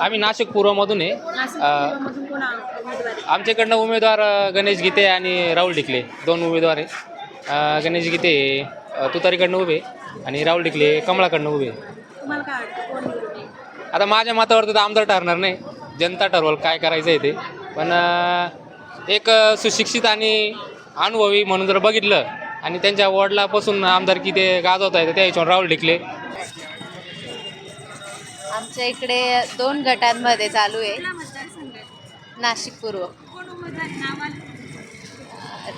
आम्ही नाशिक पूर्वमधून आहे आमच्याकडनं उमेदवार गणेश गीते आणि राहुल डिकले दोन उमेदवार आहे गणेश गीते तुतारीकडनं उभे आणि राहुल डिकले कमळाकडनं उभे आता माझ्या मतावर तर आमदार ठरणार नाही. जनता ठरवल काय करायचं आहे ते. पण एक सुशिक्षित आणि अनुभवी म्हणून जर बघितलं आणि त्यांच्या वडिलापासून आमदारकी ते गाजवत आहे तर त्या हिशोबाने राहुल डिकले आमच्या इकडे दोन गटांमध्ये चालू आहे? नाशिक पूर्व?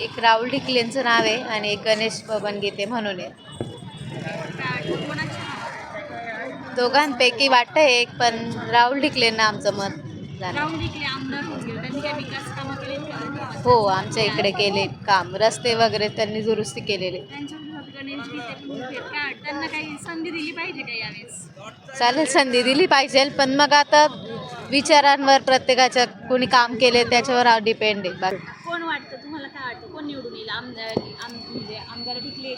एक राहुल ढिकलेंचं नाव आहे आणि एक गणेश बबन गीते म्हणून आहे? दोघांपैकी वाटतं एक पण राहुल ढिकलेंना आमचं मत झालं? हो आमच्या इकडे केले काम रस्ते वगैरे त्यांनी दुरुस्ती केलेले त्यांना काही संधी दिली पाहिजे का यावेळेस? चालेल संधी दिली पाहिजे पण मग आता विचारांवर प्रत्येकाच्या कोणी काम केले त्याच्यावर डिपेंड आहे. कोण वाटतं? तुम्हाला काय वाटतं? कोण निवडून येईल? आमदार आम म्हणजे आमदार येतील की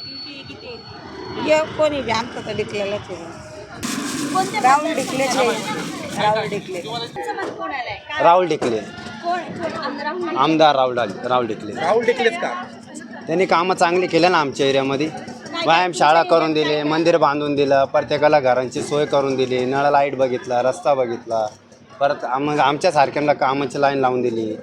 किती येतील? ये कोणी बी आमचं तर डिकलेलंच आहे. राहुल डिकलेच आहे. राहुल डिकले राहुल आमदार राहुल डिकले? आमदार राहुल राहुल टिकले. राहुल टिकलेच का? त्यांनी कामं चांगली केले ना आमच्या एरियामध्ये. व्यायामशाळा करून दिली मंदिर बांधून दिलं प्रत्येकाला घरांची सोय करून दिली नळ लाइट बघितला रस्ता बघितला परत मग आमच्यासारख्यांना कामाची लाईन लावून दिली.